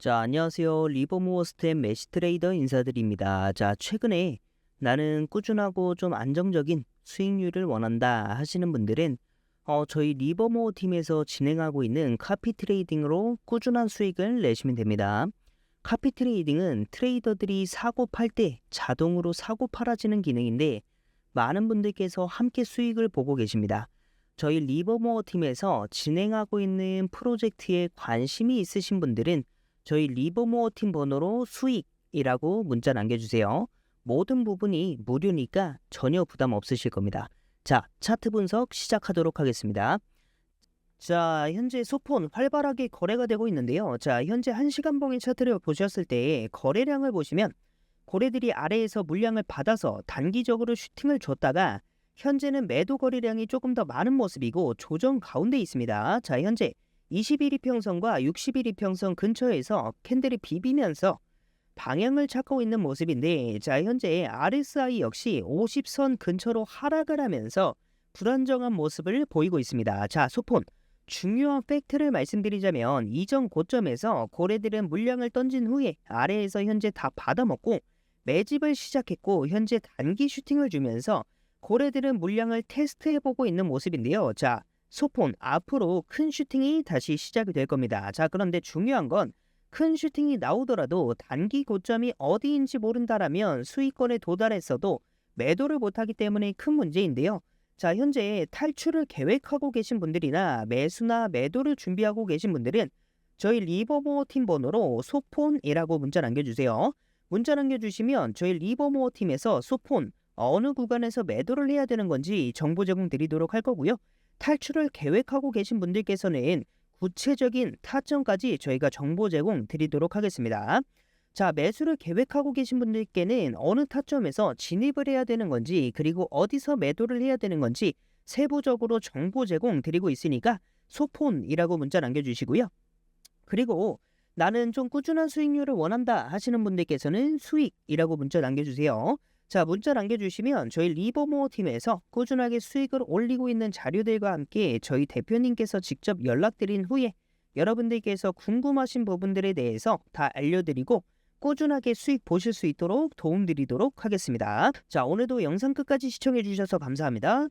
자, 안녕하세요. 리버모어스템 메시트레이더 인사드립니다. 자, 최근에 나는 꾸준하고 좀 안정적인 수익률을 원한다 하시는 분들은 어, 저희 리버모어 팀에서 진행하고 있는 카피 트레이딩으로 꾸준한 수익을 내시면 됩니다. 카피 트레이딩은 트레이더들이 사고 팔 때 자동으로 사고 팔아지는 기능인데 많은 분들께서 함께 수익을 보고 계십니다. 저희 리버모어 팀에서 진행하고 있는 프로젝트에 관심이 있으신 분들은 저희 리버모어 팀 번호로 수익이라고 문자 남겨주세요. 모든 부분이 무료니까 전혀 부담 없으실 겁니다. 자, 차트 분석 시작하도록 하겠습니다. 자, 현재 소폰 활발하게 거래가 되고 있는데요. 자, 현재 1시간 봉의 차트를 보셨을 때 거래량을 보시면 고래들이 아래에서 물량을 받아서 단기적으로 슈팅을 줬다가 현재는 매도 거래량이 조금 더 많은 모습이고 조정 가운데 있습니다. 자, 현재 21 이평선과 61 이평선 근처에서 캔들이 비비면서 방향을 찾고 있는 모습인데 자 현재 RSI 역시 50선 근처로 하락을 하면서 불안정한 모습을 보이고 있습니다. 자 소폰 중요한 팩트를 말씀드리자면 이전 고점에서 고래들은 물량을 던진 후에 아래에서 현재 다 받아먹고 매집을 시작했고 현재 단기 슈팅을 주면서 고래들은 물량을 테스트해보고 있는 모습인데요. 자 소폰 앞으로 큰 슈팅이 다시 시작이 될 겁니다. 자 그런데 중요한 건 큰 슈팅이 나오더라도 단기 고점이 어디인지 모른다라면 수익권에 도달했어도 매도를 못하기 때문에 큰 문제인데요. 자 현재 탈출을 계획하고 계신 분들이나 매수나 매도를 준비하고 계신 분들은 저희 리버모어 팀 번호로 소폰이라고 문자 남겨주세요. 문자 남겨주시면 저희 리버모어 팀에서 소폰 어느 구간에서 매도를 해야 되는 건지 정보 제공 드리도록 할 거고요. 탈출을 계획하고 계신 분들께서는 구체적인 타점까지 저희가 정보 제공 드리도록 하겠습니다. 자, 매수를 계획하고 계신 분들께는 어느 타점에서 진입을 해야 되는 건지 그리고 어디서 매도를 해야 되는 건지 세부적으로 정보 제공 드리고 있으니까 소폰이라고 문자 남겨주시고요. 그리고 나는 좀 꾸준한 수익률을 원한다 하시는 분들께서는 수익이라고 문자 남겨주세요. 자, 문자 남겨주시면 저희 리버모어 팀에서 꾸준하게 수익을 올리고 있는 자료들과 함께 저희 대표님께서 직접 연락드린 후에 여러분들께서 궁금하신 부분들에 대해서 다 알려드리고 꾸준하게 수익 보실 수 있도록 도움드리도록 하겠습니다. 자, 오늘도 영상 끝까지 시청해주셔서 감사합니다.